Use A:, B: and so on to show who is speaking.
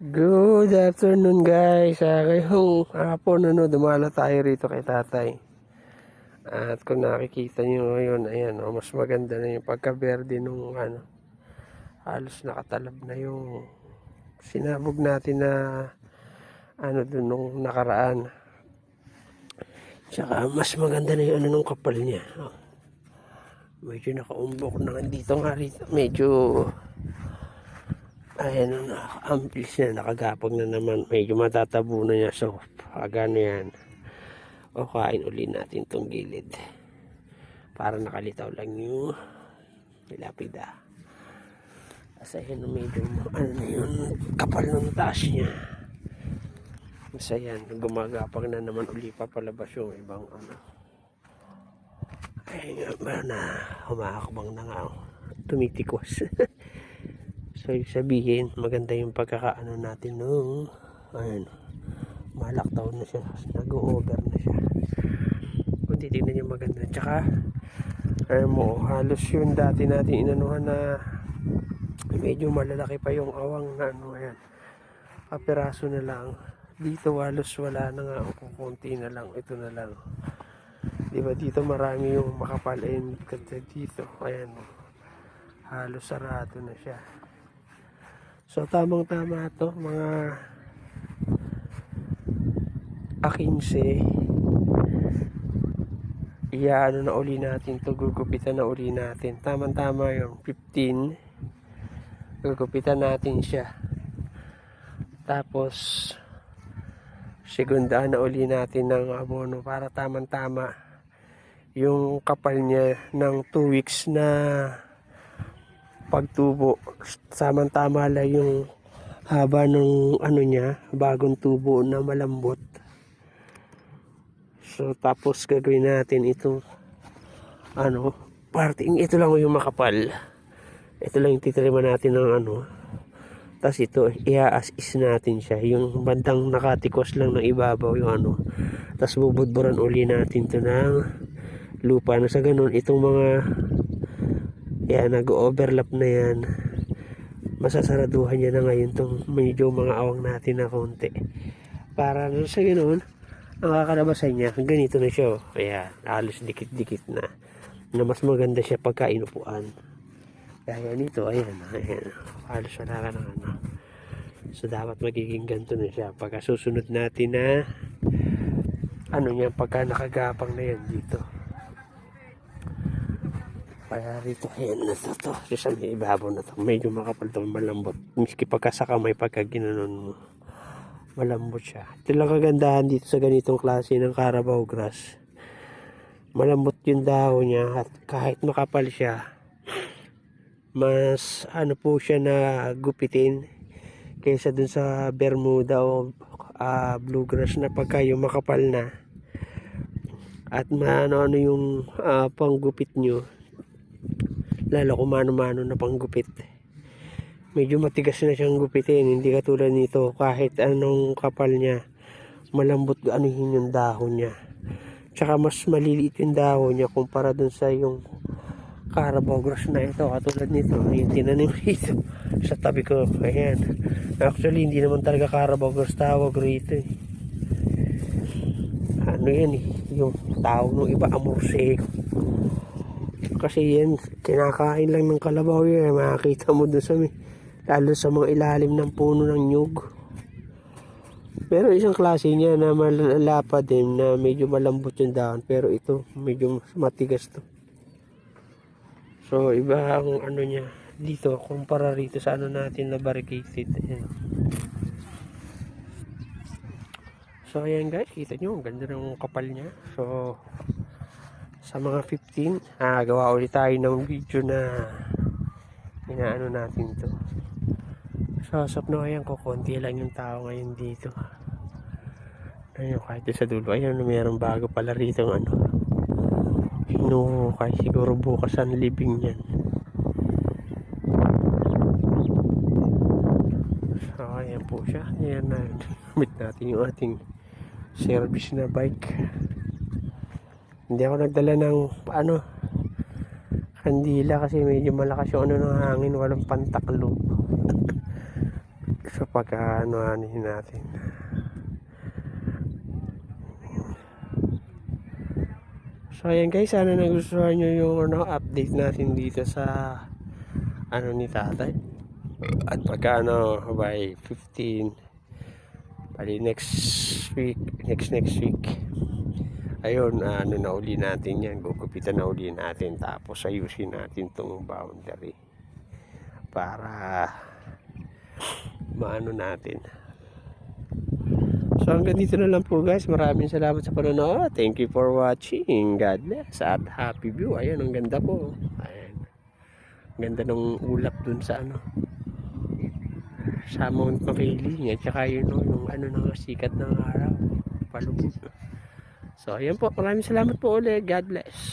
A: Good afternoon guys. Uh, ngayong hapon ano, dumala tayo rito kay tatay. At kung nakikita nyo ngayon, ayan, oh, mas maganda na yung pagka-verde nung ano, halos nakatalab na yung sinabog natin na ano dun nung nakaraan. Tsaka mas maganda na yung ano nung kapal niya. Oh. Medyo nakaumbok na dito nga rito. Medyo Ayan na, amplis na, nakagapag na naman. Medyo matatabo na niya. So, agano yan. O, kain uli natin tong gilid. Para nakalitaw lang yung lapida. Kasi ayan, medyo, ano na yun, kapal ng taas niya. Kasi ayan, gumagapag na naman uli pa palabas yung ibang ano. Ay, nga na, humakakbang na nga. oh. Tumitikos. So, ibig sabihin, maganda yung pagkakaano natin nung, ayan, malaktaw na siya, nag-over na siya. Kung titignan nyo maganda. Tsaka, ayan mo, halos yung dati natin inanuhan na medyo malalaki pa yung awang na ano, ayan, kapiraso na lang. Dito halos wala na nga, kung konti na lang, ito na lang. Di ba dito marami yung makapal, ayun, dito, ayan, halos sarado na siya. So tamang tama to mga A15 Iyaano na uli natin to gugupitan na uli natin. Tamang tama yung 15 gugupitan natin siya. Tapos segundaan na uli natin ng abono para tamang tama yung kapal niya ng 2 weeks na pagtubo. Samang-tama lang yung haba ng ano niya, bagong tubo na malambot. So tapos gagawin natin itong ano, parting ito lang yung makapal. Ito lang yung titriman natin ng ano. Tapos ito, i-as-is natin siya. Yung bandang nakatikos lang ng ibabaw yung ano. Tapos bubudburan uli natin to ng lupa. Na sa ganun, itong mga yan, nag-overlap na yan. Masasaraduhan niya na ngayon itong medyo mga awang natin na konti. Para sa ganoon, ang kakalabasan niya, ganito na siya. oh. Ayan, halos dikit-dikit na. Na mas maganda siya pagka inupuan. Kaya nito, ayan, ayan. Halos wala ka na ano. So, dapat magiging ganito na siya. Pagka susunod natin na ano niya, pagka nakagapang na yan dito. Kaya rito, ayan na to to. Sa may ibabaw na to. Medyo makapal to, malambot. Miski pagka sa kamay, pagka ginanon mo. Malambot siya. Ito lang kagandahan dito sa ganitong klase ng Carabao grass. Malambot yung dahon niya at kahit makapal siya, mas ano po siya na gupitin kaysa dun sa Bermuda o ah, bluegrass na pagka yung makapal na at maano ano yung ah, panggupit nyo lalo kung mano-mano na panggupit. Medyo matigas na siyang gupitin. Hindi katulad nito kahit anong kapal niya malambot anuhin yung dahon niya. Tsaka mas maliliit yung dahon niya kumpara dun sa yung Carabao grass na ito. Katulad nito yung tinanim rito sa tabi ko. Ayan. Actually hindi naman talaga Carabao grass tawag rito eh. ano yan eh yung tawag ng iba amorseco kasi yan kinakain lang ng kalabaw yan makakita mo dun sa may lalo sa mga ilalim ng puno ng nyug. Pero isang klase niya na malalapad din na medyo malambot yung dahon pero ito medyo matigas to. So iba ang ano niya dito kumpara rito sa ano natin na barricaded ayan. so ayan guys kita nyo ang ganda ng kapal niya. So sa mga 15 ah, gawa ulit tayo ng video na inaano natin to. Sasap na ayan ko konti lang yung tao ngayon dito. Ayun kahit sa dulo. Ayun mayroong bago pala rito ng ano hinuhukay siguro bukas ang living yan so ayan po siya. Ayan na. Natin yung ating service na bike hindi ako nagdala ng ano kandila kasi medyo malakas yung ano ng hangin walang pantaklo sa pagkaanoanin natin. So ayan guys, sana nagustuhan nyo yung ano, update natin dito sa ano ni tatay. At pagka ano, by 15, bali next week, next next week. Ayun, ano na uli natin yan, gugupitan na uli natin. Tapos ayusin natin tong boundary. Para maano natin. So hanggang dito na lang po guys. Maraming salamat sa panonood. Thank you for watching. God bless. At happy view. Ayan, ang ganda po. Ayan. Ang ganda ng ulap dun sa ano. Sa Mount Makiling. At saka yun, no, yung ano ng sikat ng araw. Palubog. So ayan po. Maraming salamat po ulit. God bless.